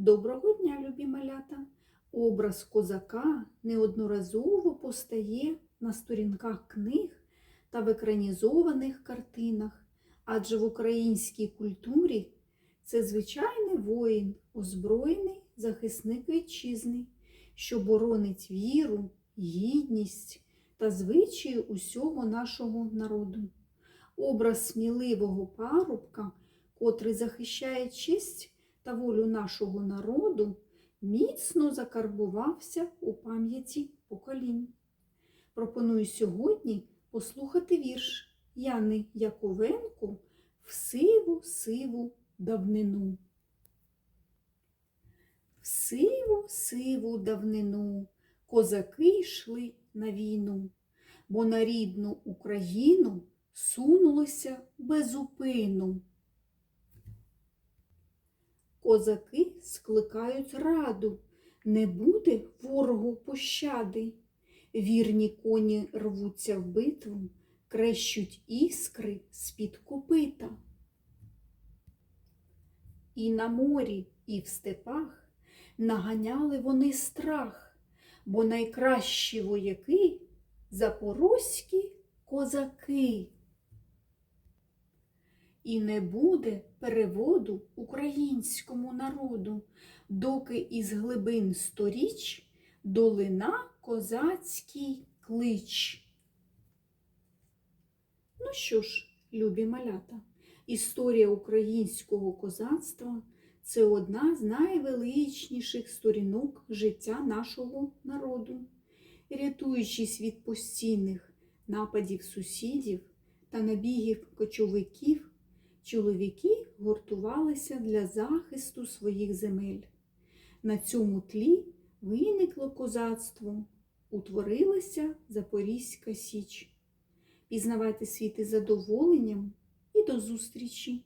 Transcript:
Доброго дня, любі малята! Образ козака неодноразово постає на сторінках книг та в екранізованих картинах, адже в українській культурі це звичайний воїн, озброєний захисник вітчизни, що боронить віру, гідність та звичаї усього нашого народу. Образ сміливого парубка, котрий захищає честь та волю нашого народу, міцно закарбувався у пам'яті поколінь. Пропоную сьогодні послухати вірш Яни Яковенко в сиву сиву давнину. В сиву сиву давнину козаки йшли на війну, бо на рідну Україну сунулися без упину. Козаки скликають раду, не буде ворогу пощади. Вірні коні рвуться в битву, крещуть іскри з-під копита. І на морі, і в степах наганяли вони страх, бо найкращі вояки запорозькі козаки. І не буде переводу українському народу, доки із глибин сторіч долина козацький клич. Ну що ж, любі малята, історія українського козацтва це одна з найвеличніших сторінок життя нашого народу. Рятуючись від постійних нападів сусідів та набігів кочовиків, чоловіки гуртувалися для захисту своїх земель. На цьому тлі виникло козацтво, утворилася Запорізька Січ. Пізнавайте світ із задоволенням і до зустрічі!